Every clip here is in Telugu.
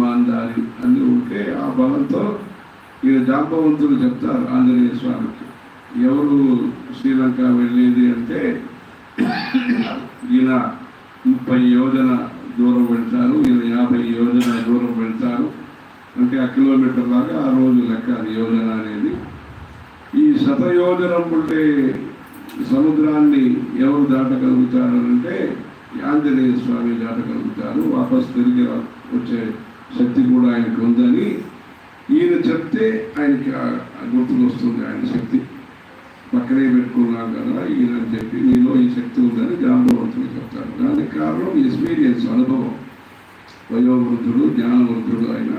ఇమాందారి అన్నీ ఉంటే ఆ బలంతో ఈయన జాంబవంతులు చెప్తారు ఆంజనేయ స్వామికి. ఎవరు శ్రీలంక వెళ్ళేది అంటే ఈయన ముప్పై యోజన దూరం వెళ్తారు ఈయన యాభై యోజన దూరం వెళ్తారు. అంటే ఆ కిలోమీటర్ లాగా ఆ రోజు లెక్క అది యోజన అనేది. ఈ శతయోజనం ఉండే సముద్రాన్ని ఎవరు దాటగలుగుతారు అంటే ఆంజనేయ స్వామి దాటగలుగుతారు వాపస్ తిరిగి వచ్చే శక్తి కూడా ఆయనకు ఉందని ఈయన చెప్తే ఆయనకి గుర్తులు గుర్తుకు వస్తుంది ఆయన శక్తి. పక్కనే పెట్టుకున్నాను కదా ఈయన అని చెప్పి నీలో ఈ శక్తి ఉందని జాంబవంతుడు చెప్తారు దానికి కారణం ఎక్స్పీరియన్స్ అనుభవం. వయోవృద్ధుడు జ్ఞానవృద్ధుడు ఆయన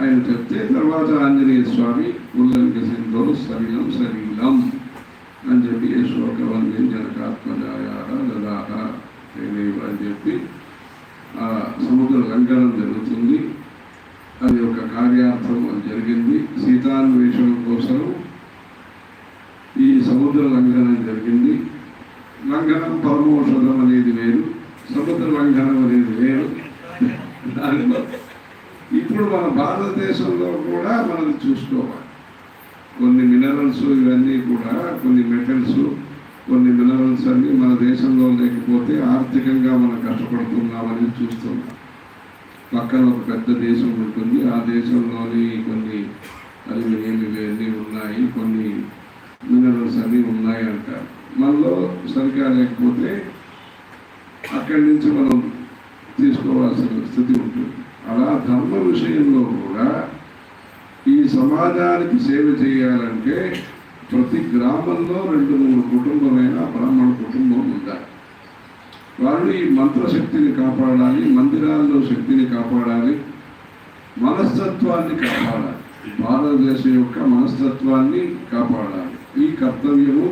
ఆయన చెప్తే తర్వాత ఆంజనేయ స్వామి ఉల్లంఘ సింధో సరిలం సరిలం అని చెప్పి శోకవంద్యం జనకాత్మజాయార లదాహ అని చెప్పి ఆ సముద్ర లంకనం జరుగుతుంది. అది ఒక కార్యార్థం అది జరిగింది. సీతాన్వేషణ కోసం ఈ సముద్ర లంఘనం జరిగింది. లంఘనం పరమోషధం అనేది వేరు సముద్ర లంఘనం అనేది వేరు దానిలో ఇప్పుడు మన భారతదేశంలో కూడా మనం చూసుకోవాలి. కొన్ని మినరల్స్ ఇవన్నీ కూడా కొన్ని మెటల్స్ కొన్ని మినరల్స్ అన్నీ మన దేశంలో లేకపోతే ఆర్థికంగా మనం కష్టపడుతున్నామని చూస్తున్నాం. పక్కన ఒక పెద్ద దేశం ఉంటుంది. ఆ దేశంలోని కొన్ని అల్యూమినియం ఉన్నాయి. కొన్ని మినరల్స్ అన్నీ ఉన్నాయి అంటారు. మనలో సరిగా లేకపోతే అక్కడి నుంచి మనం తీసుకోవాల్సిన స్థితి ఉంటుంది. అలా ధర్మ విషయంలో కూడా ఈ సమాజానికి సేవ చేయాలంటే ప్రతి గ్రామంలో రెండు మూడు కుటుంబమైన బ్రాహ్మణ కుటుంబం ఉండాలి. వాళ్ళు ఈ మంత్రశక్తిని కాపాడాలి మందిరాల్లో శక్తిని కాపాడాలి మనస్తత్వాన్ని కాపాడాలి. భారతదేశం యొక్క మనస్తత్వాన్ని కాపాడాలి. ఈ కర్తవ్యము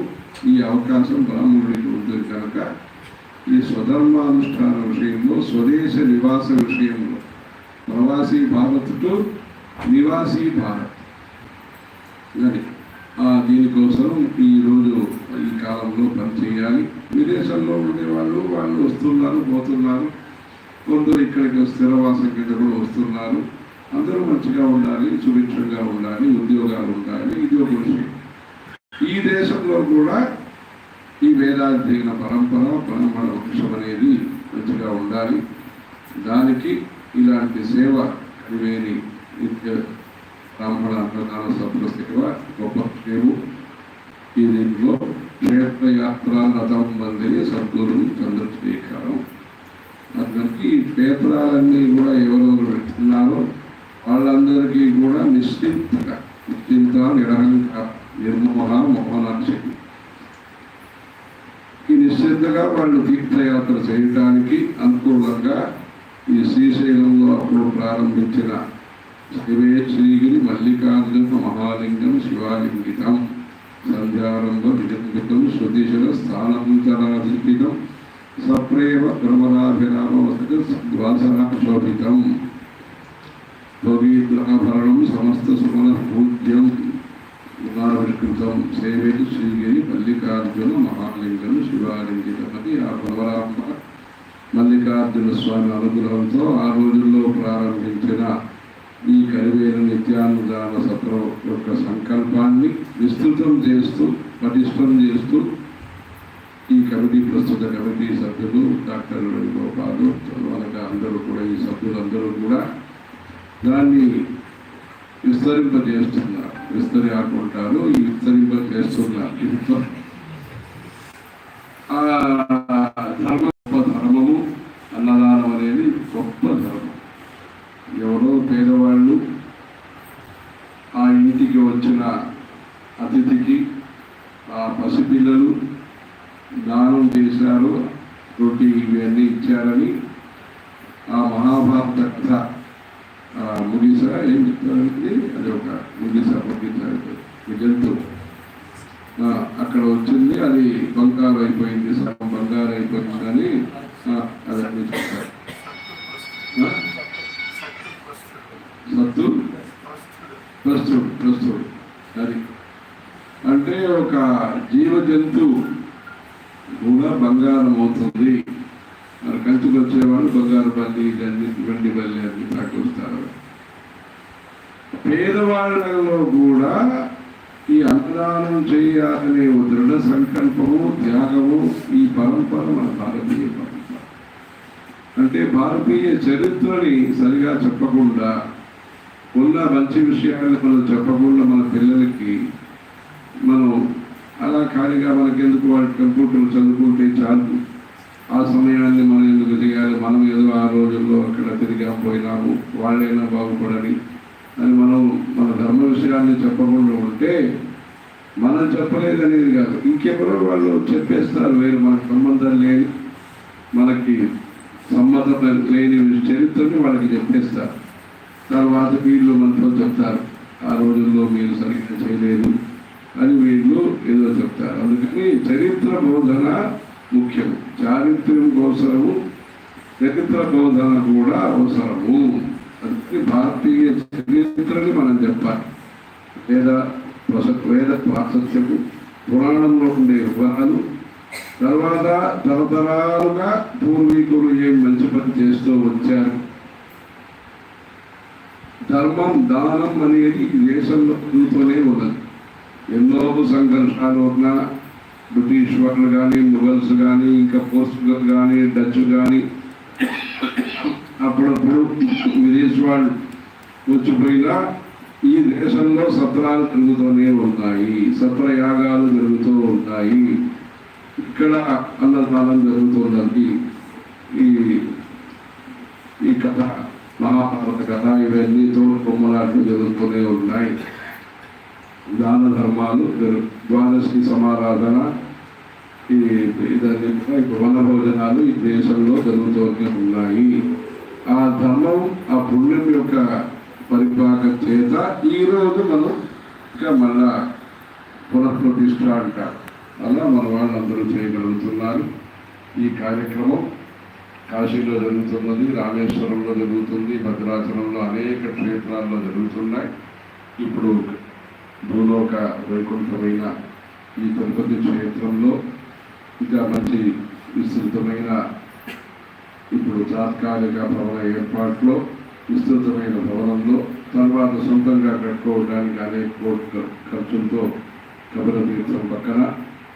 ఈ అవకాశం బ్రాహ్మణుడికి ఉంది కనుక ఈ స్వధర్మానుష్ఠాన విషయంలో స్వదేశ నివాస విషయంలో ప్రవాసీ భారత్తో నివాసీ భారత్. అది ఆ దీనికోసం ఈరోజు కాలంలో పనిచేయాలి విదేశాల్లో ఉండే వాళ్ళు వాళ్ళు వస్తున్నారు పోతున్నారు. కొందరు ఇక్కడికి స్థిరవాసం కింద కూడా వస్తున్నారు. అందరూ మంచిగా ఉండాలి సుభిక్షంగా ఉండాలి ఉద్యోగాలు ఉండాలి ఇది ఒక విషయం ఈ దేశంలో కూడా ఈ వేదాధ్యయన పరంపర బ్రాహ్మణ వృక్షం అనేది మంచిగా ఉండాలి. దానికి ఇలాంటి సేవ కరివేని నిత్య బ్రాహ్మణ అన్నదాన సభ్యుల సేవ గొప్ప సేవ ఈ దీంట్లో క్షేత్రయాత్ర రథం మందిరి సద్గురు చంద్రశేఖరం అందరికీ ఈ క్షేత్రాలన్నీ కూడా ఎవరెవరు పెట్టుకున్నారో వాళ్ళందరికీ కూడా నిశ్చింతగా నిశ్చింత నిరహంక నిర్మోహ మోహనాక్షి ఈ నిశ్చింతగా వాళ్ళు తీర్థయాత్ర చేయడానికి అనుకూలంగా ఈ శ్రీశైలంలో అప్పుడు ప్రారంభించిన శివే శ్రీగిరి మల్లికార్జున మహాలింగం శివాలింగితం. సంధ్యారంభ విజంబితం శృతిశల స్థానాంతరాధితం సప్రేమ భ్రమరాభిరామ వాసన శోభితం భవీద్రాభరణం సమస్త సుమన పూజ్యం. పునరావిష్కృతం సేవేది శ్రీగిరి మల్లికార్జున మహాలింగం శివాలింగితమని ఆ భవరాంబ. మల్లికార్జున స్వామి అనుగ్రహంతో ఆ రోజుల్లో ప్రారంభించిన ఈ కరివేల నిత్యానుదాన సత్రం యొక్క సంకల్పాన్ని విస్తృతం చేస్తూ పటిష్టం చేస్తూ ఈ కమిటీ ప్రస్తుత కమిటీ సభ్యులు డాక్టర్ వేణుగోపాలు వాళ్ళకి అందరూ కూడా ఈ సభ్యులందరూ కూడా దాన్ని విస్తరింపజేస్తున్నారు. విస్తరి ఆకుంటారు ఈ విస్తరింపజేస్తున్నారు. ఇంట్లో ధర్మ గొప్ప ధర్మము అన్నదానం అనేది గొప్ప ధర్మం ఎవరో పేదవాళ్ళు ఆ ఇంటికి వచ్చిన అతిథికి ఆ పసిపిల్లలు దానం చేశారు రొట్టి ఇవన్నీ ఇచ్చారని ఆ మహాభారత కథ ముగిస? ఏం చెప్తారంటే అది ఒక ముగిస ముగిస జంతువు అక్కడ వచ్చింది అది బంకారు అయిపోయింది సగం బంగారు అయిపోయింది అని ఆ, అది అన్ని చెప్తారు ఆ? సత్తు ప్రస్తుడు ప్రస్తుడు అది అంటే ఒక జీవ జంతువు కూడా బంగారం అవుతుంది మరి కంచుకు వచ్చేవాళ్ళు బంగారు బల్లి ఇవన్నీ వెండి బల్లి అన్ని తాకొస్తారు పేదవాళ్ళలో కూడా ఈ అన్నదానం చేయాలనే ఓ దృఢ సంకల్పము త్యాగము ఈ పరంపర మన భారతీయ పరంపర అంటే భారతీయ చరిత్రని సరిగా చెప్పకుండా ఉన్న మంచి విషయాలను మనం చెప్పకుండా మన పిల్లలకి మనం అలా ఖాళీగా మనకెందుకు వాడి కంప్యూటర్లు చదువుకుంటే చాలు? ఆ సమయాన్ని మనం ఎందుకు చేయాలి? మనం ఏదో ఆ రోజుల్లో అక్కడ తిరిగా పోయినాము వాళ్ళైనా బాగుపడని అని మనం మన ధర్మ విషయాన్ని చెప్పకుండా ఉంటే మనం చెప్పలేదనేది కాదు. ఇంకెవరో వాళ్ళు చెప్పేస్తారు వేరు మనకు సంబంధం లేని మనకి సంబంధం లేని చరిత్రని వాళ్ళకి చెప్పేస్తారు. తర్వాత వీళ్ళు మనతో చెప్తారు. ఆ రోజుల్లో మీరు సరిగ్గా చేయలేదు అని వీళ్ళు ఏదో చెప్తారు. అందుకని చరిత్ర బోధన ముఖ్యం. చారిత్ర్యం కోసము చరిత్ర బోధన కూడా అవసరము. అందుకని భారతీయ చరిత్రని మనం చెప్పాలి. వేద వేద ప్రాశస్యము పురాణంలో ఉండే వివరాలు తర్వాత తరతరాలుగా పూర్వీకులు ఏం మంచి పని చేస్తూ వచ్చారు? ధర్మం దానం అనేది దేశంలో ఉంటూనే ఉన్నది. ఎన్నో సంఘర్షాలు ఉన్నా బ్రిటిష్ వాళ్ళు కానీ ముగల్స్ కానీ ఇంకా పోర్చుగల్ కానీ డచ్ కానీ అప్పుడప్పుడు విదేశీ వాళ్ళు వచ్చిపోయినా ఈ దేశంలో సత్రాలు పెరుగుతూనే ఉంటాయి సత్ర యాగాలు జరుగుతూ ఉంటాయి. ఇక్కడ అన్నదానం జరుగుతున్నది ఈ ఈ కథ మహాభారత కథ ఇవన్నీ తోడు బొమ్మలాట్లు జరుగుతూనే ఉన్నాయి. దాన ధర్మాలు ద్వాదశి సమారాధన ఈ ఇదని ఇప్పుడు వన భోజనాలు ఈ దేశంలో జరుగుతూనే ఉన్నాయి. ఆ ధర్మం ఆ పుణ్యం యొక్క పరిపాలన చేత ఈ రోజు మనం ఇంకా మళ్ళా పునఃప్రతిష్ట అంటారు అలా మన వాళ్ళందరూ చేయగలుగుతున్నారు. ఈ కార్యక్రమం కాశీలో జరుగుతున్నది రామేశ్వరంలో జరుగుతుంది భద్రాచలంలో అనేక క్షేత్రాల్లో జరుగుతున్నాయి. ఇప్పుడు భూలోక వైకుంఠమైన ఈ తిరుపతి క్షేత్రంలో ఇంకా మంచి విస్తృతమైన ఇప్పుడు తాత్కాలిక భవన ఏర్పాట్లో విస్తృతమైన భవనంలో తర్వాత సొంతంగా కట్టుకోవడానికి అనేక కోట్ల ఖర్చులతో కబర తీర్థం పక్కన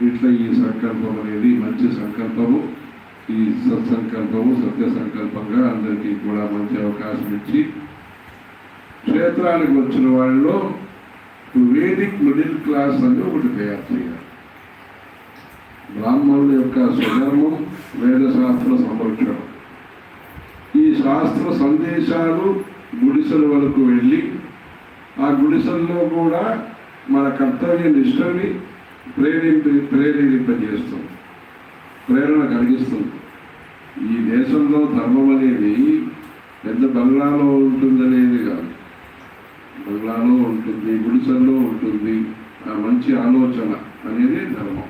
ఇట్లా ఈ సంకల్పం అనేది మంచి సంకల్పము ఈ సత్సంకల్పము సత్య సంకల్పంగా అందరికీ కూడా మంచి అవకాశం ఇచ్చి క్షేత్రానికి వచ్చిన వాళ్ళలో వేదిక్ మిడిల్ క్లాస్ అని ఒకటి తయారు చేయాలి. బ్రాహ్మణుల యొక్క స్వధర్మం వేదశాస్త్ర సంరక్షణ. ఈ శాస్త్ర సందేశాలు గుడిసెల వరకు వెళ్ళి ఆ గుడిసెల్లో కూడా మన కర్తవ్య నిష్టని ప్రేరేపి ప్రేరేపింపజేస్తుంది. ప్రేరణ కలిగిస్తుంది. ఈ దేశంలో ధర్మం అనేది పెద్ద బంగ్లాలో ఉంటుందనేది కాదు. బంగ్లాలో ఉంటుంది గుడిసెల్లో ఉంటుంది. ఆ మంచి ఆలోచన అనేది ధర్మం.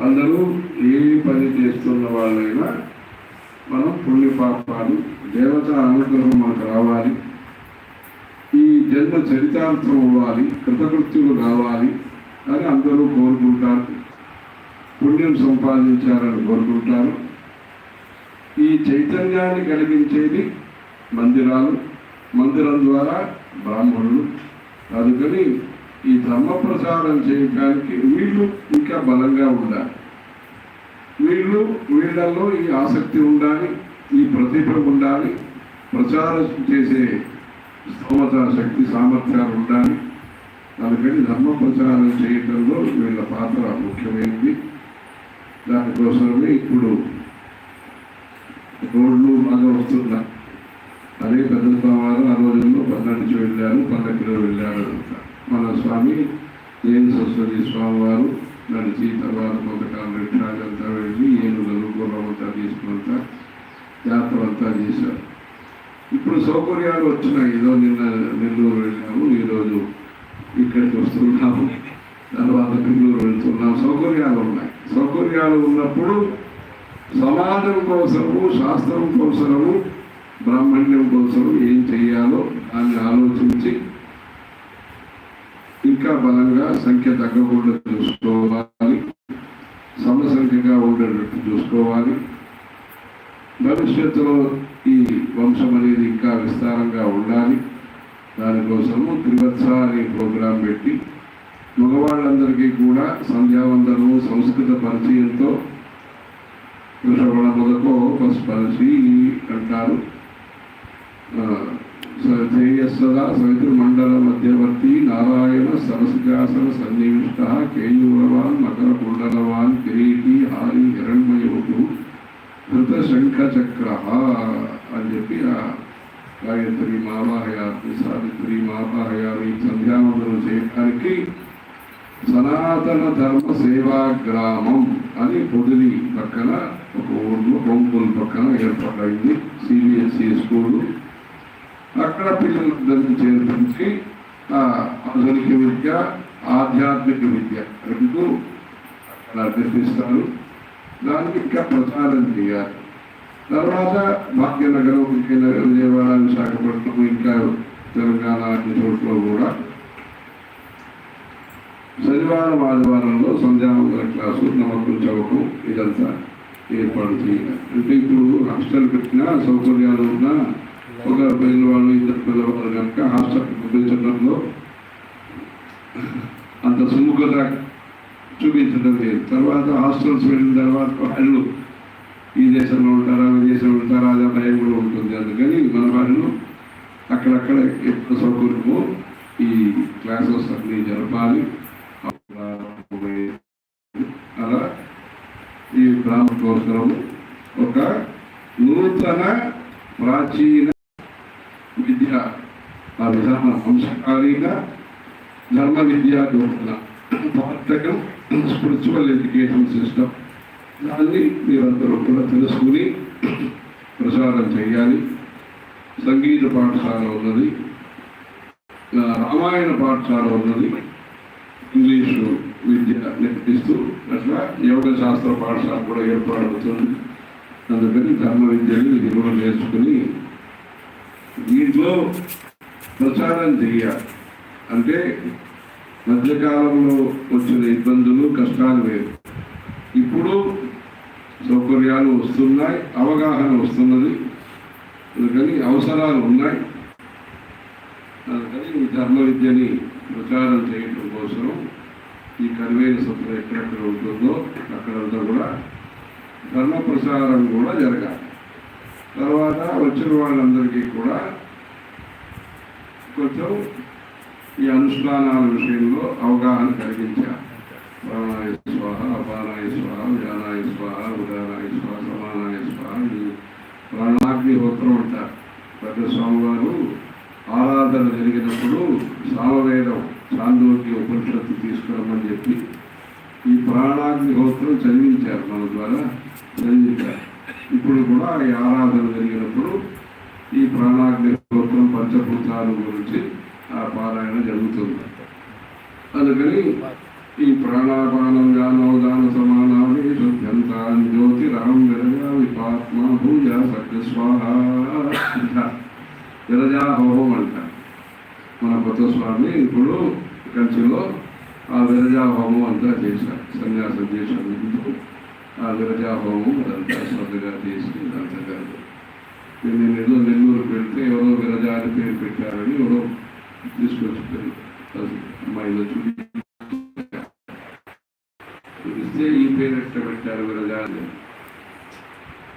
అందరూ ఏ పని చేస్తున్న వాళ్ళైనా మనం పుణ్యపాపాలు దేవత అనుగ్రహం మనకు రావాలి. ఈ జన్మ చరితార్థం అవ్వాలి కృతకృత్యులు కావాలి. అని అందరూ కోరుకుంటారు. పుణ్యం సంపాదించాలని కోరుకుంటారు. ఈ చైతన్యాన్ని కలిగించేది మందిరాలు మందిరం ద్వారా బ్రాహ్మణులు. అందుకని ఈ ధర్మ ప్రచారం చేయడానికి వీళ్ళు ఇంకా బలంగా ఉండాలి. వీళ్ళు వీళ్ళల్లో ఈ ఆసక్తి ఉండాలి ఈ ప్రతిభ ఉండాలి ప్రచారం చేసే స్తోమత శక్తి సామర్థ్యాలు ఉండాలి. అందుకని ధర్మ ప్రచారం చేయడంలో వీళ్ళ పాత్ర ముఖ్యమైనది దానికోసమే ఇప్పుడు రోడ్లు బాగా వస్తున్నా అదే పెద్దవారు ఆ రోజుల్లో పన్నెండు వెళ్ళారు పల్లెకిలో వెళ్ళారు మన స్వామి జైన సరస్వతి స్వామి వారు నడిచి తర్వాత కొంతకాలం రిక్షాలు వెళ్ళి ఏనుగలు గుర్రం అంతా తీసుకున్నంత యాత్ర అంతా చేశారు. ఇప్పుడు సౌకర్యాలు వచ్చినాయి. ఏదో నిన్న నెల్లూరు వెళ్ళాము ఈరోజు ఇక్కడికి వస్తున్నాము. తర్వాత బెంగళూరు వెళ్తున్నాం. సౌకర్యాలు ఉన్నాయి. సౌకర్యాలు ఉన్నప్పుడు సమాజం కోసము శాస్త్రం కోసము బ్రాహ్మణ్యం కోసం ఏం చేయాలో దాన్ని ఆలోచించి ఇంకా బలంగా సంఖ్య తగ్గకుండా చూసుకోవాలి. సమసంఖ్యగా ఉండేటట్టు చూసుకోవాలి. భవిష్యత్తులో ఈ వంశం అనేది ఇంకా విస్తారంగా కోసము దానికోసము త్రివత్స అనే ప్రోగ్రాం పెట్టి మగవాళ్ళందరికీ కూడా సంధ్యావందనం సంస్కృత పరిచయంతో శ్రవణ మొదకో పస్పరిచి అంటారు. శ్రేయస్సదా సవితృ మండల మధ్యవర్తి నారాయణ సరసిజాసన సన్నివిష్ట కేయూరవాన్ మకర కుండలవాన్ కిరీటి హారి హిరణ్మయోగు కృత శంఖ చక్ర అని చెప్పి ఆ గాయత్రి మావాహయాత్రి సావిత్రి మావాహయాన్ని సంధ్యావందనం చేయడానికి సనాతన ధర్మ సేవా గ్రామం అని పొదిలి పక్కన ఒక ఊర్లో హోంపుల్ పక్కన ఏర్పాటైంది సిబిఎస్ఈ స్కూలు. అక్కడ పిల్లలందరినీ చేర్పించి ఆ ఆధునిక విద్య ఆధ్యాత్మిక విద్య రెండు అక్కడ నిర్మిస్తారు. దానికి ఇంకా ప్రచారం చేయాలి. తర్వాత భాగ్యనగరం విజయనగరం విజయవాడ విశాఖపట్నం ఇంకా తెలంగాణ అన్ని చోట్ల కూడా శనివారం ఆదివారంలో సంధ్యావందన క్లాసు నమ్మకం చదవకం ఇదంతా ఏర్పాటు చేయాలి. అంటే ఇప్పుడు హాస్టల్ పెట్టినా సౌకర్యాలు ఉన్నా ఒక పిల్లవాళ్ళు ఇద్దరు పిల్లవాళ్ళు కనుక హాస్టల్ పంపించడంలో అంత సుముఖత చూపించడం లేదు. తర్వాత హాస్టల్స్ వెళ్ళిన తర్వాత వాళ్ళు ఈ దేశంలో ఉంటారా విదేశంలో ఉంటారా అదే భయం కూడా ఉంటుంది. అందుకని మన వాళ్ళు అక్కడక్కడ ఎక్కువ సౌకర్యమో ఈ క్లాసెస్ అన్ని జరపాలి. అలా ఈ బ్రాహ్మణోత్సవం ఒక నూతన ప్రాచీన విద్య ఆ విధాన అంశకాలీన ధర్మ విద్యా దోహన స్పిరిచువల్ ఎడ్యుకేషన్ సిస్టమ్. దాన్ని మీరందరూ కూడా తెలుసుకుని ప్రచారం చేయాలి. సంగీత పాఠశాల ఉన్నది. రామాయణ పాఠశాల ఉన్నది. ఇంగ్లీషు విద్య నేర్పిస్తూ అట్లా యోగ శాస్త్ర పాఠశాల కూడా ఏర్పడుతుంది. అందుకని ధర్మ విద్యని ఇది కూడా నేర్చుకుని దీంట్లో ప్రచారం చేయాలి. అంటే మధ్యకాలంలో వచ్చిన ఇబ్బందులు కష్టాలు వేరు. ఇప్పుడు సౌకర్యాలు వస్తున్నాయి అవగాహన వస్తున్నది. అందుకని అవసరాలు ఉన్నాయి. అందుకని ఈ ధర్మ విద్యని ప్రచారం చేయటం కోసం ఈ కన్వేయన్ సంస్థ ఎక్కడెక్కడ ఉంటుందో అక్కడంతా కూడా ధర్మ ప్రచారం కూడా జరగాలి. తర్వాత వచ్చిన వాళ్ళందరికీ కూడా కొంచెం ఈ అనుష్ఠానాల విషయంలో అవగాహన కలిగించాలి. ప్రాణాయ స్వాహ అపానాయ స్వాహ వ్యానాయ స్వాహ ఉదానాయ స్వాహ సమానాయ స్వాహ ప్రాణాగ్నిహోత్రం అంటారు పెద్ద స్వామివారు ఆరాధన జరిగినప్పుడు సామవేదం చాందోగ్య ఉపనిషత్తు తీసుకురమ్మని చెప్పి ఈ ప్రాణాగ్నిహోత్రం చదివించారు మన ద్వారా చదివించారు ఇప్పుడు కూడా ఈ ఆరాధన జరిగినప్పుడు ఈ ప్రాణాగ్నిహోత్రం పంచభూతాల గురించి ఆ పారాయణ జరుగుతుంది. అందుకని ఈ ప్రాణాపానం గానోదాన సమానాన్ని శుద్ధంతాన్ జ్యోతిరాం విరజా విపాత్మ భూజ సత్య స్వాహ విరజా హోమం అంటారు మన కొత్త స్వామి ఇప్పుడు కంచిలో ఆ విరజా హోమం అంతా చేశారు. సన్యాసం చేశారు. ముందు ఆ విరజా హోమం అదంతా శ్రద్ధగా చేసి ఇదంతా కాదు నేను ఏదో నెల్లూరు పెడితే ఎవరో విరజా అని పేరు పెట్టారని ఎవరో తీసుకొచ్చి అమ్మాయిలో చూపి నలుగురుగా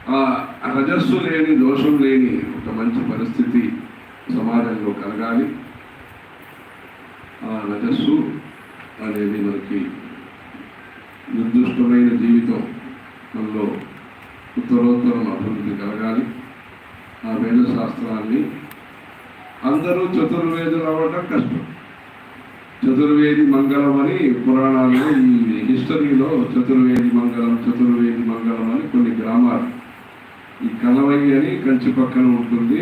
ఆ రజస్సు లేని దోషం లేని ఒక మంచి పరిస్థితి సమాజంలో కలగాలి. ఆ రజస్సు అనేది మనకి నిర్దిష్టమైన జీవితం. మనలో ఉత్తరోత్తరం అభివృద్ధి కలగాలి. ఆ వేద శాస్త్రాన్ని అందరూ చతుర్వేదులు అవ్వడం కష్టం. చతుర్వేది మంగళం అని పురాణాల్లో ఈ హిస్టరీలో చతుర్వేది మంగళం చతుర్వేది మంగళం అని కొన్ని గ్రామాలు. ఈ కలవయ్య అని కంచి పక్కన ఉంటుంది.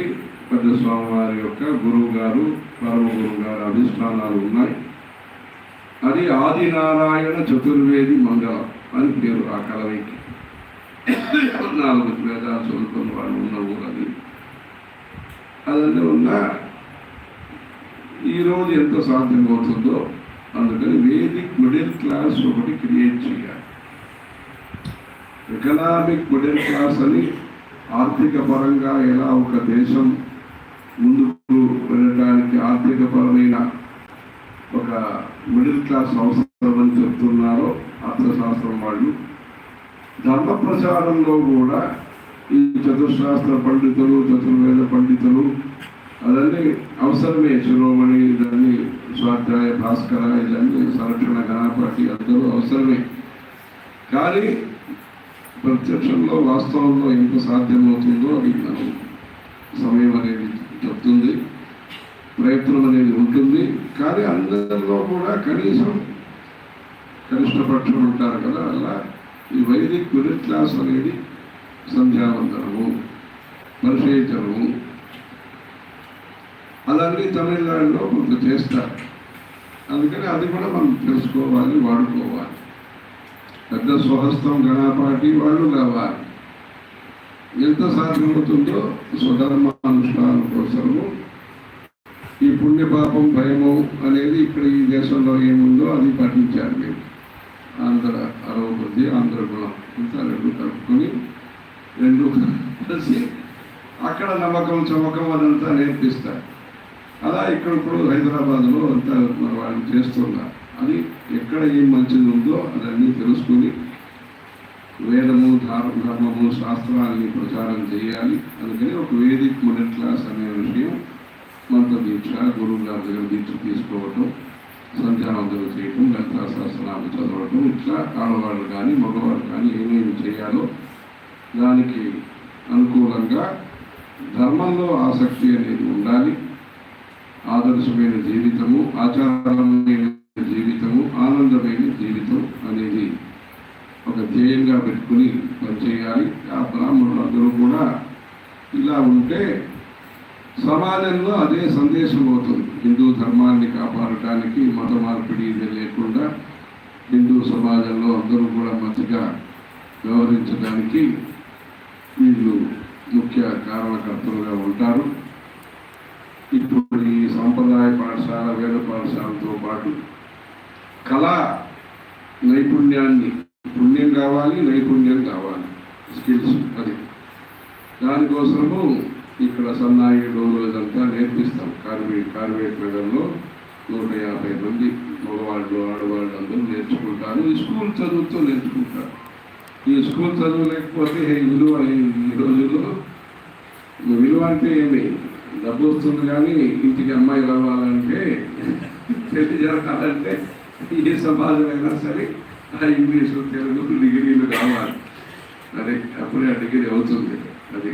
పెద్ద స్వామివారి యొక్క గురువు గారు పరమ గురువు గారు అధిష్టానాలు ఉన్నాయి. అది ఆదినారాయణ చతుర్వేది మంగళం అని పేరు ఆ కలవైకి నాలుగు వేదాలు చదువుకున్న వాళ్ళు ఉన్న ఊరు అది. అదన్నీ ఉన్న ఈరోజు ఎంత సాధ్యమవుతుందో అందుకని వేదిక్ మిడిల్ క్లాస్ ఒకటి క్రియేట్ చేయాలి. ఎకనామిక్ మిడిల్ క్లాస్ అని ఆర్థిక పరంగా ఎలా ఒక దేశం ముందుకు వెళ్ళడానికి ఆర్థిక మిడిల్ క్లాస్ అవసరం అని చెప్తున్నారో అర్థశాస్త్రం వాళ్ళు. ధర్మ ప్రచారంలో కూడా ఈ చతుశాస్త్ర పండితులు చతుర్వేద పండితులు అదన్నీ అవసరమే శిరోమణి ఇదన్నీ స్వాధ్యాయ భాస్కర ఇదన్నీ సంరక్షణ గణపతి అందరూ అవసరమే. కానీ ప్రత్యక్షంలో వాస్తవంలో ఎంత సాధ్యమవుతుందో అది సమయం అనేది చెప్తుంది ప్రయత్నం అనేది ఉంటుంది. కానీ అందరిలో కూడా కనీసం కనిష్టపక్షం ఉంటారు కదా అలా ఈ వైదిక్ మిడిల్ క్లాస్ అనేది సంధ్యావందనము పరిశీలించడము అదన్నీ తమిళనాడులో కొంత చేస్తారు. అందుకని అది కూడా మనం తెలుసుకోవాలి వాడుకోవాలి. పెద్ద స్వహస్తం గణపాటి వాళ్ళు కావాలి. ఎంత సాధ్యమవుతుందో స్వధర్మానుష్ఠానం కోసము ఈ పుణ్యపాపం భయము అనేది ఇక్కడ ఈ దేశంలో ఏముందో అది పాటించారు మేము ఆంధ్ర అరవబుద్ధి ఆంధ్ర గుణం. ఇంత రెండు కలుపుకొని రెండు కలిసి అక్కడ నమ్మకం చమకం అదంతా నేర్పిస్తారు. అలా ఇక్కడ ఇప్పుడు హైదరాబాద్లో అంతా మన వాళ్ళు చేస్తున్నారు. అది ఎక్కడ ఏం మంచిది ఉందో అదన్నీ తెలుసుకుని వేదము ధర్మము శాస్త్రాన్ని ప్రచారం చేయాలి. అందుకని ఒక వేదిక్ మిడిల్ క్లాస్ అనే విషయం మంత్ర దీక్ష గురువు గారి దగ్గర దీక్ష తీసుకోవటం సంధ్యావందనం చేయటం లలితా శాస్త్రాలు చదవటం ఇట్లా ఆడవాళ్ళు కానీ మగవాళ్ళు కానీ ఏమేమి చేయాలో దానికి అనుకూలంగా ధర్మంలో ఆసక్తి అనేది ఉండాలి. ఆదర్శమైన జీవితము ఆచారమైన జీవితము ఆనందమైన జీవితం అనేది ఒక ధ్యేయంగా పెట్టుకుని పనిచేయాలి. ఆ బ్రాహ్మణులు అందరూ కూడా ఇలా ఉంటే సమాజంలో అదే సందేశం అవుతుంది. హిందూ ధర్మాన్ని కాపాడటానికి మత మార్పిడి ఇది లేకుండా హిందూ సమాజంలో అందరూ కూడా మంచిగా వ్యవహరించడానికి వీళ్ళు ముఖ్య కారణకర్తలుగా ఉంటారు. ఇప్పుడు ఈ పాఠశాల వేద పాఠశాలతో పాటు కళా నైపుణ్యాన్ని పుణ్యం కావాలి నైపుణ్యం కావాలి. స్కిల్స్ అది. దానికోసము ఇక్కడ సన్నాయి డోలు ఇదంతా నేర్పిస్తాం. కార్వే కార్వేట్ మేడంలో నూట యాభై మంది మగవాళ్ళు ఆడవాళ్ళు అందరూ నేర్చుకుంటారు. ఈ స్కూల్ చదువుతో నేర్చుకుంటారు. ఈ స్కూల్ చదువు లేకపోతే విలువ ఈ- ఈ రోజుల్లో విలువ అంటే ఏమి? డబ్బు వస్తుంది కానీ ఇంటికి అమ్మాయి రావాలంటే పెళ్ళి జరగాలంటే ఏ సమాజమైనా సరే ఆ ఇంగ్లీషు తెలుగు డిగ్రీలు కావాలి అది అప్పుడే ఆ డిగ్రీ అవుతుంది. అది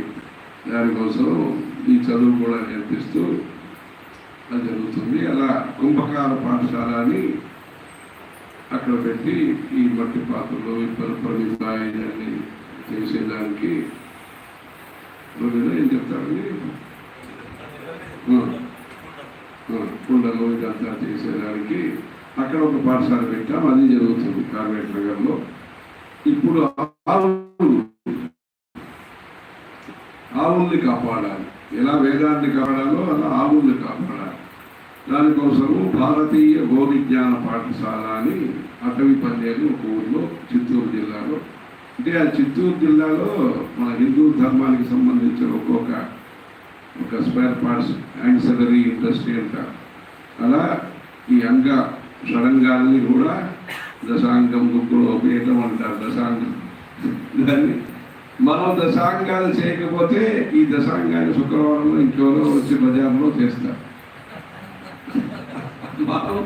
దానికోసం ఈ చదువు కూడా నేర్పిస్తూ అది జరుగుతుంది. అలా కుంభకార పాఠశాల అని అక్కడ పెట్టి ఈ మట్టి పాత్రలు ఈ పరిపాలి చేసేదానికి రోజున ఏం చెప్తారండి? Hmm. Hmm. కుండలు ఇదంతా చేసేదానికి అక్కడ ఒక పాఠశాల పెట్టాం. అది జరుగుతుంది కార్వేట్ నగర్లో. ఇప్పుడు ఆవుల్ని కాపాడాలి. ఎలా వేదాన్ని కాపాడాలో అలా ఆవుల్ని కాపాడాలి. దానికోసము భారతీయ గోవిజ్ఞాన పాఠశాల అని అటవీ పల్లెలు ఒక ఊర్లో చిత్తూరు జిల్లాలో. అంటే ఆ చిత్తూరు జిల్లాలో మన హిందూ ధర్మానికి సంబంధించిన ఒక్కొక్క ఒక స్పేర్ పార్ట్స్ యాన్సలరీ ఇండస్ట్రీ అంట. అలా ఈ అంగ షడంగాల్ని కూడా దశాంగం ముగ్గురు ఉపయోగం అంటారు దశాంగం. దాన్ని మనం దశాంగాలు చేయకపోతే ఈ దశాంగాన్ని శుక్రవారంలో ఇంకెవరో వచ్చి బజార్లో చేస్తారు. మనం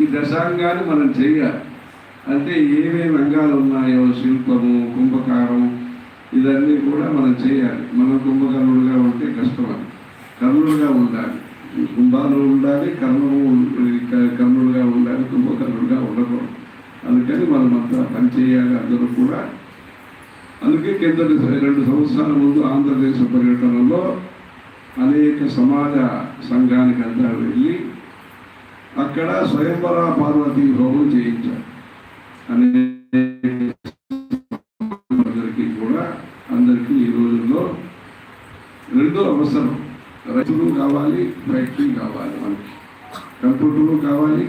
ఈ దశాంగాన్ని మనం చేయాలి అంటే ఏమేమి అంగాలు ఉన్నాయో శిల్పము కుంభకారం ఇదన్నీ కూడా మనం చేయాలి. మనం కుంభకర్ణులుగా ఉంటే కష్టం అది కర్ణులుగా ఉండాలి కుంభాలు ఉండాలి కర్ణము కర్ణులుగా ఉండాలి కుంభకర్ణులుగా ఉండకూడదు. అందుకని మనం అంతా పనిచేయాలి అందరూ కూడా. అందుకే కిందటి రెండు సంవత్సరాల ముందు ఆంధ్రప్రదేశ్ పర్యటనలో అనేక సమాజ సంఘానికి అంతా వెళ్ళి అక్కడ స్వయంవర పార్వతి హోమం చేయించారు. అనే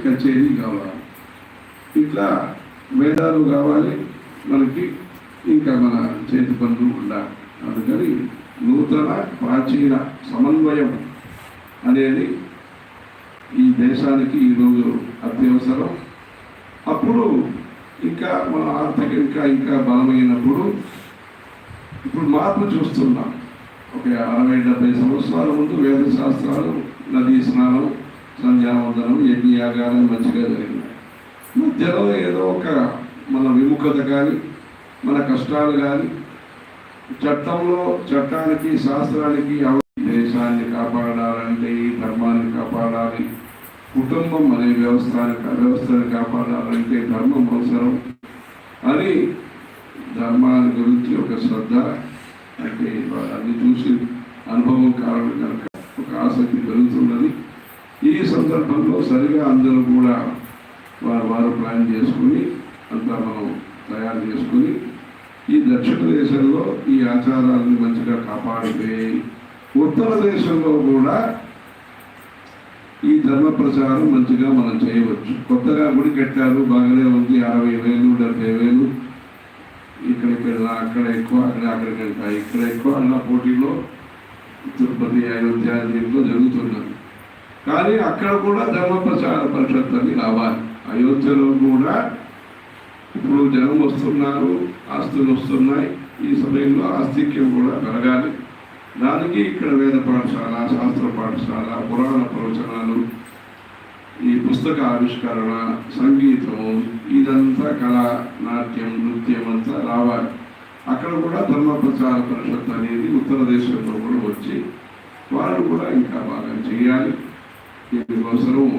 కచేరీ కావాలి. ఇట్లా వేదాలు కావాలి. మనకి ఇంకా మన చేతి పనులు ఉండాలి. అందుకని నూతన ప్రాచీన సమన్వయం అనేది ఈ దేశానికి ఈరోజు అత్యవసరం. అప్పుడు ఇంకా మన ఆర్థిక ఇంకా ఇంకా బలమైనప్పుడు ఇప్పుడు మార్పు చూస్తున్నాం. ఒక అరవై డెబ్బై సంవత్సరాల ముందు వేద శాస్త్రాలు నదీ స్నానం సంధ్యావందనం యజ్ఞయాగాలు మంచిగా జరిగినాయి మధ్యలో ఏదో ఒక మన విముఖత కానీ మన కష్టాలు కానీ చట్టంలో చట్టానికి శాస్త్రానికి దేశాన్ని కాపాడాలంటే ఈ ధర్మాన్ని కాపాడాలి. కుటుంబం అనే వ్యవస్థని వ్యవస్థను కాపాడాలంటే ధర్మం అవసరం. అని ధర్మాన్ని గురించి ఒక శ్రద్ధ అంటే అన్ని చూసి అనుభవం కావడం కనుక ఒక ఆసక్తి పెరుగుతున్నది. ఈ సందర్భంలో సరిగా అందరూ కూడా వారు వారు ప్లాన్ చేసుకుని అంతా మనం తయారు చేసుకుని ఈ దక్షిణ దేశంలో ఈ ఆచారాలను మంచిగా కాపాడితే ఉత్తర దేశంలో కూడా ఈ ధర్మ ప్రచారం మంచిగా మనం చేయవచ్చు. కొత్తగా గుడి కట్టారు బాగానే ఉంది అరవై వేలు డెబ్బై వేలు. ఇక్కడ ఇక్కడ అక్కడ ఎక్కువ అక్కడ అక్కడికి వెళ్తాయి ఇక్కడ ఎక్కువ అన్న పోటీలో తిరుపతి అయోధ్య దీంట్లో జరుగుతున్నారు కానీ అక్కడ కూడా ధర్మ ప్రచార పరిషత్ అని రావాలి. అయోధ్యలో కూడా ఇప్పుడు జనం వస్తున్నారు ఆస్తులు వస్తున్నాయి ఈ సమయంలో ఆస్తిక్యం కూడా పెరగాలి. దానికి ఇక్కడ వేద పాఠశాల శాస్త్ర పాఠశాల పురాణ ప్రవచనాలు ఈ పుస్తక ఆవిష్కరణ సంగీతము ఇదంతా కళ నాట్యం నృత్యం అంతా రావాలి. అక్కడ కూడా ధర్మ ప్రచార పరిషత్ అనేది ఉత్తర దేశంలో కూడా వచ్చి వాళ్ళు కూడా ఇంకా బాగా చేయాలి. దీనికోసం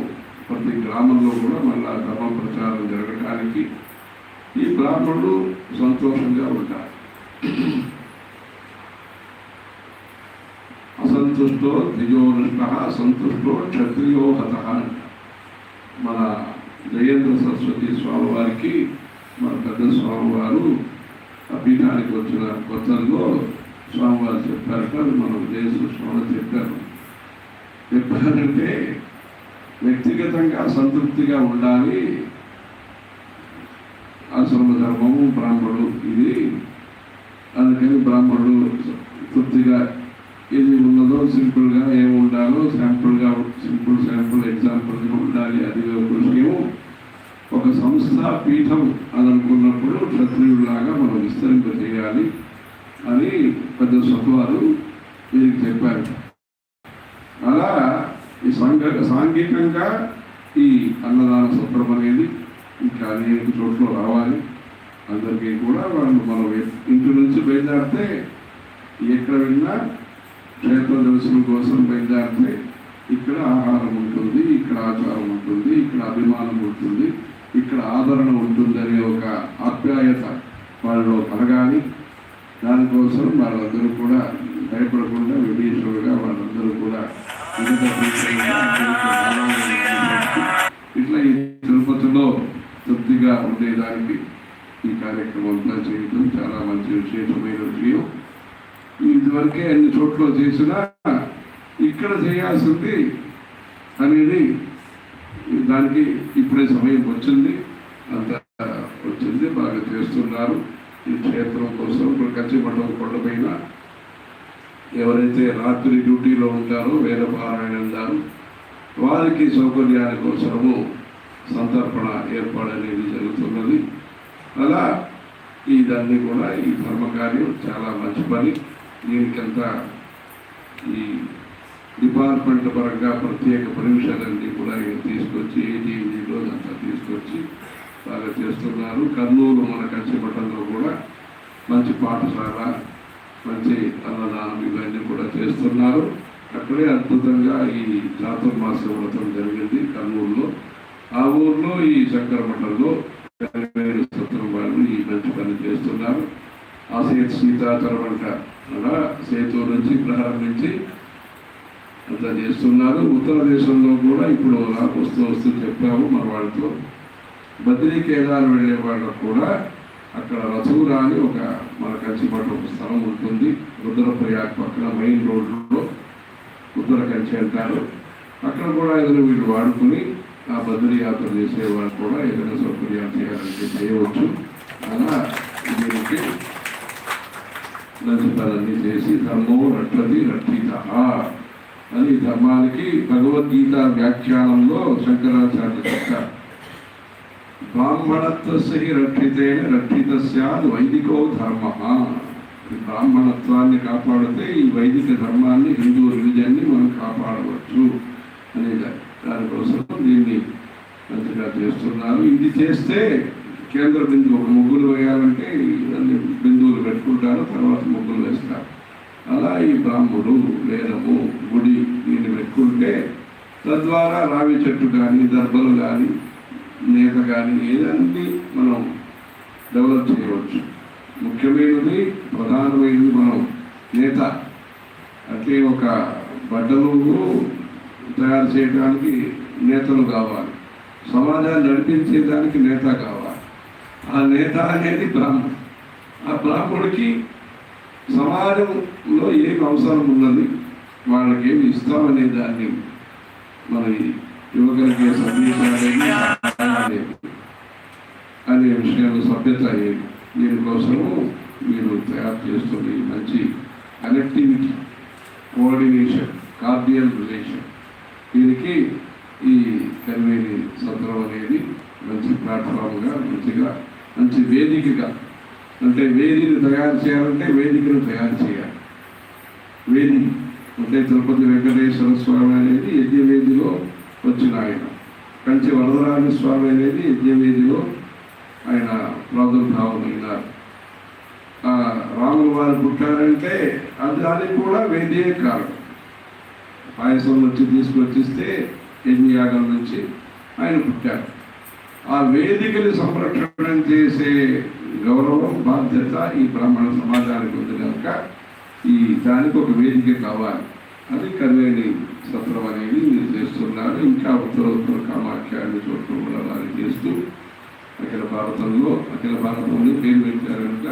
ప్రతి గ్రామంలో కూడా మళ్ళా ధర్మ ప్రచారం జరగటానికి ఈ బ్రాహ్మణులు సంతోషంగా ఉంటారు. అసంతుష్టో ద్విజోనిష్ట సంతుష్టో క్షత్రియో హత మన జయేంద్ర సరస్వతి స్వామి వారికి మన పెద్ద స్వామివారు ఆ పీఠానికి వచ్చిన కొత్తలో స్వామివారు చెప్పారట కానీ మనం దేశ స్వామి చెప్పారు. చెప్పారంటే వ్యక్తిగతంగా సంతృప్తిగా ఉండాలి. ఆశ్రమ ధర్మము బ్రాహ్మణుడు ఇది. అందుకని బ్రాహ్మణుడు తృప్తిగా ఏది ఉన్నదో సింపుల్గా ఏమి ఉండాలో శాంపుల్గా సింపుల్ శాంపుల్ ఎగ్జాంపుల్గా ఉండాలి. అది ఒక విషయం ఒక సంస్థ పీఠం అని అనుకున్నప్పుడు క్షత్రియుడిలాగా మనం విస్తరింపజేయాలి. అని పెద్ద సత్వాలు వీరికి చెప్పారు అలా ఈ సాంఘికంగా ఈ అన్నదాన సత్రం అనేది ఇంకా అనేక చోట్ల రావాలి. అందరికీ కూడా వాళ్ళు మనం ఇంటి నుంచి బయలుదేరితే ఎక్కడ వెళ్ళినా క్షేత్ర దర్శనం కోసం బయలుదేరితే ఇక్కడ ఆహారం ఉంటుంది ఇక్కడ ఆచారం ఉంటుంది ఇక్కడ అభిమానం ఉంటుంది ఇక్కడ ఆదరణ ఉంటుంది అనే ఒక ఆప్యాయత వాళ్ళలో కలగాలి. దానికోసం వాళ్ళందరూ కూడా భయపడకుండా విభీషుడుగా వాళ్ళందరూ కూడా ఇట్లా ఈ తిరుపతిలో తృప్తిగా ఉండేదానికి ఈ కార్యక్రమం అంతా చేయడం చాలా మంచి విశేషమైన విషయం. ఇదివరకే అన్ని చోట్ల చేసినా ఇక్కడ చేయాల్సింది అనేది దానికి ఇప్పుడే సమయం వచ్చింది. అంత వచ్చింది. బాగా చేస్తున్నారు. ఈ క్షేత్రం కోసం ఇప్పుడు కచ్చిపట్టం కొండపైన ఎవరైతే రాత్రి డ్యూటీలో ఉంటారో వేద పారాయణ వారికి సౌకర్యాల కోసము సంతర్పణ ఏర్పాటు అనేది జరుగుతున్నది. అలా ఇదన్నీ కూడా ఈ ధర్మకార్యం చాలా మంచి పని. దీనికంతా ఈ డిపార్ట్మెంట్ పరంగా ప్రత్యేక పర్మిషన్ కూడా ఇక తీసుకొచ్చి ఏటీఎంజీలో అంతా తీసుకొచ్చి బాగా చేస్తున్నారు. కర్నూలు మన కంచిపట్టణంలో కూడా మంచి పాఠశాల మంచి అన్నదానం ఇవన్నీ కూడా చేస్తున్నారు. అక్కడే అద్భుతంగా ఈ చాతుర్మాస వ్రతం జరిగింది కర్నూలులో. ఆ ఊర్లో ఈ శంకర మఠంలో వేరు సత్రం వాళ్ళు ఈ మంచి పని చేస్తున్నారు. ఆ సేతు సీతాచరమంట అంట అలా సేతు నుంచి ప్రారంభించి అంతా చేస్తున్నారు. ఉత్తర దేశంలో కూడా ఇప్పుడు నాకు వస్తూ వస్తూ చెప్పాము మన వాళ్ళతో బద్రీ కేదార్ వెళ్ళే వాళ్ళకు కూడా అక్కడ రసూరా అని ఒక మన కంచిపట్ల ఒక స్థలం ఉంటుంది. రుద్రప్రయాగ్ పక్కన మెయిన్ రోడ్లో ఉత్తర కంచి అంటారు. అక్కడ కూడా ఏదైనా వీళ్ళు వాడుకుని ఆ బద్రీ యాత్ర చేసేవాళ్ళు కూడా ఏదైనా సౌకర్యాలు చేయాలంటే చేయవచ్చు. అలా దీనికి మంచి చేసి ధర్మో రట్లది రక్షిత అని ధర్మానికి భగవద్గీత వ్యాఖ్యానంలో శంకరాచార్య చెప్తారు. బ్రాహ్మణత్వస్య హి రక్షితేన రక్షిత సద్ వైదికో ధర్మ. ఈ బ్రాహ్మణత్వాన్ని కాపాడితే ఈ వైదిక ధర్మాన్ని హిందూ రిలీజన్ని మనం కాపాడవచ్చు అనే దానికోసం దీన్ని మంచిగా చేస్తున్నారు. ఇది చేస్తే కేంద్ర బిందువు ఒక ముగ్గులు వేయాలంటే ఇవన్నీ బిందువులు పెట్టుకుంటారు తర్వాత ముగ్గులు వేస్తారు. అలా ఈ బ్రాహ్మడు వేదము గుడి దీన్ని పెట్టుకుంటే తద్వారా రావి చెట్టు కానీ దర్భలు కానీ నేత కానీ ఏదన్నీ మనం డెవలప్ చేయవచ్చు. ముఖ్యమైనది ప్రధానమైనది మనం నేత. అంటే ఒక బట్టలు తయారు చేయడానికి నేతలు కావాలి. సమాజాన్ని నడిపించేదానికి నేత కావాలి. ఆ నేత అనేది బ్రాహ్మణుడు. ఆ బ్రాహ్మణుడికి సమాజంలో ఏం అవసరం ఉన్నది వాళ్ళకి ఏమి ఇస్తామనే దాన్ని మన యువకులకి సందేశాలేమి సహాయాలేమి అనే విషయాలు సభ్యత ఏమి దీనికోసము మీరు తయారు చేస్తుంది మంచి కనెక్టివిటీ కోఆర్డినేషన్ కార్డియల్ రిలేషన్ దీనికి ఈ కన్వేని సత్రం అనేది మంచి ప్లాట్ఫామ్గా మంచిగా మంచి వేదికగా అంటే వేదిని తయారు చేయాలంటే వేదికను తయారు చేయాలి. వేది అంటే తిరుపతి వెంకటేశ్వర స్వామి అనేది యజ్ఞవేదిలో వచ్చిన ఆయన. కంచి వరదరాజ స్వామి అనేది యజ్ఞవేదిలో ఆయన ప్రాదుర్భావం అయినారు. ఆ, రాముల వారు పుట్టారంటే అది దానికి కూడా వేదే కారణం పాయసం వచ్చి తీసుకొచ్చిస్తే యజ్ఞయాగం నుంచి ఆయన పుట్టారు. ఆ వేదికని సంరక్షణ చేసే గౌరవం బాధ్యత ఈ బ్రాహ్మణ సమాజానికి ఉంది కనుక ఈ దానికి ఒక వేదిక కావాలి. అది కర్వేణి సత్రం అనేది మీరు చేస్తున్నారు ఇంకా ఉత్తర ఉత్తర కామాఖ్య అన్ని చోట్ల కూడా వారు చేస్తూ అఖిల భారతంలో అఖిల భారతంలో పేరు పెట్టారంట.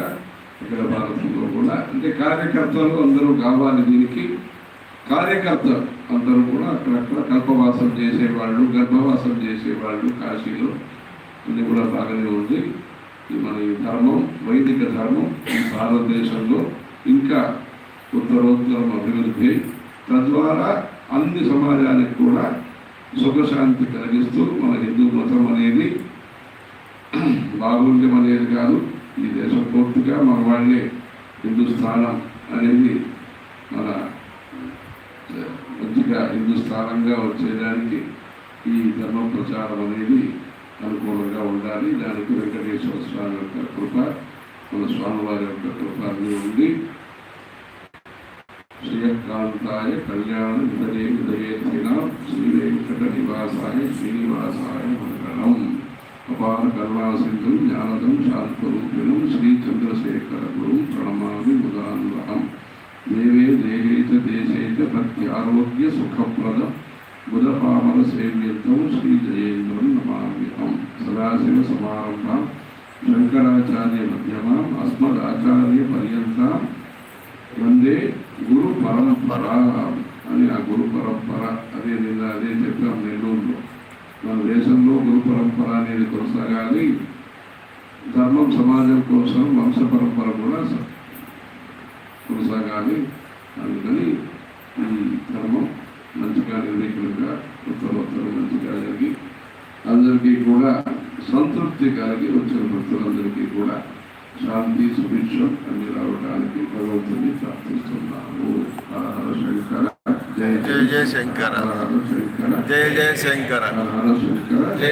అఖిల భారతంలో కూడా. అంటే కార్యకర్తలు అందరూ కావాలి దీనికి. కార్యకర్త అందరూ కూడా అక్కడక్కడ కల్పవాసం చేసేవాళ్ళు గర్భవాసం చేసేవాళ్ళు కాశీలో. ఇది కూడా బాగానే ఉంది. ఈ మన ఈ ధర్మం వైదిక ధర్మం భారతదేశంలో. ఇంకా ఉత్తరోత్తరం అభివృద్ధి తద్వారా అన్ని సమాజానికి కూడా సుఖశాంతి కలిగిస్తూ మన హిందూ మతం అనేది బాగుండడం అనేది కాదు. ఈ దేశం పూర్తిగా మన వాళ్ళే హిందుస్థానం అనేది మన మంచిగా హిందుస్థానంగా వచ్చేదానికి ఈ ధర్మ ప్రచారం అనేది అనుకూలంగా ఉండాలి. దానికి వెంకటేశ్వర స్వామి యొక్క కృప మన స్వామివారి యొక్క కృప అన్నీ ఉంది. శ్రీయకాంతాయ కళ్యాణ విదయే విదయేన శ్రీ వెంకట నివాసాయ శ్రీనివాసాయ మంగళం. అపార కరుణా జ్ఞానదం శాంతరూపిణం శ్రీ చంద్రశేఖర గురు ప్రణమామి ముదాన్వహం. దేవే దేహేత దేశేత ప్రత్యారోగ్య సుఖప్రద భక్త్యారోగ్య సుఖప్రదం సేవ్యత్వం శ్రీ జయేంద్రం నమామ్యహం. సదాశివ సమారంభ శంకరాచార్య మధ్యమాం అస్మదాచార్య పర్యంతం వందే గురు పరంపర అని ఆ గురు పరంపర అదే నిన్న అదే చెప్పాం నెల్లూరులో మన దేశంలో గురు పరంపర అనేది కొనసాగాలి. ధర్మం సమాజం కోసం వంశ పరంపర కూడా కొనసాగాలి. అందుకని ఈ ధర్మం మంచిగా నిర్విఘ్నంగా ఉత్తరోత్తరం మంచిగా జరిగి అందరికీ కూడా సంతృప్తి కలిగి వచ్చిన భక్తులందరికీ కూడా శాంతి సుభిక్షం అన్ని రావడానికి భగవంతుని ప్రార్థిస్తున్నాము శంకర జయ జయ శంకర. జయ జయ శంకర. జయ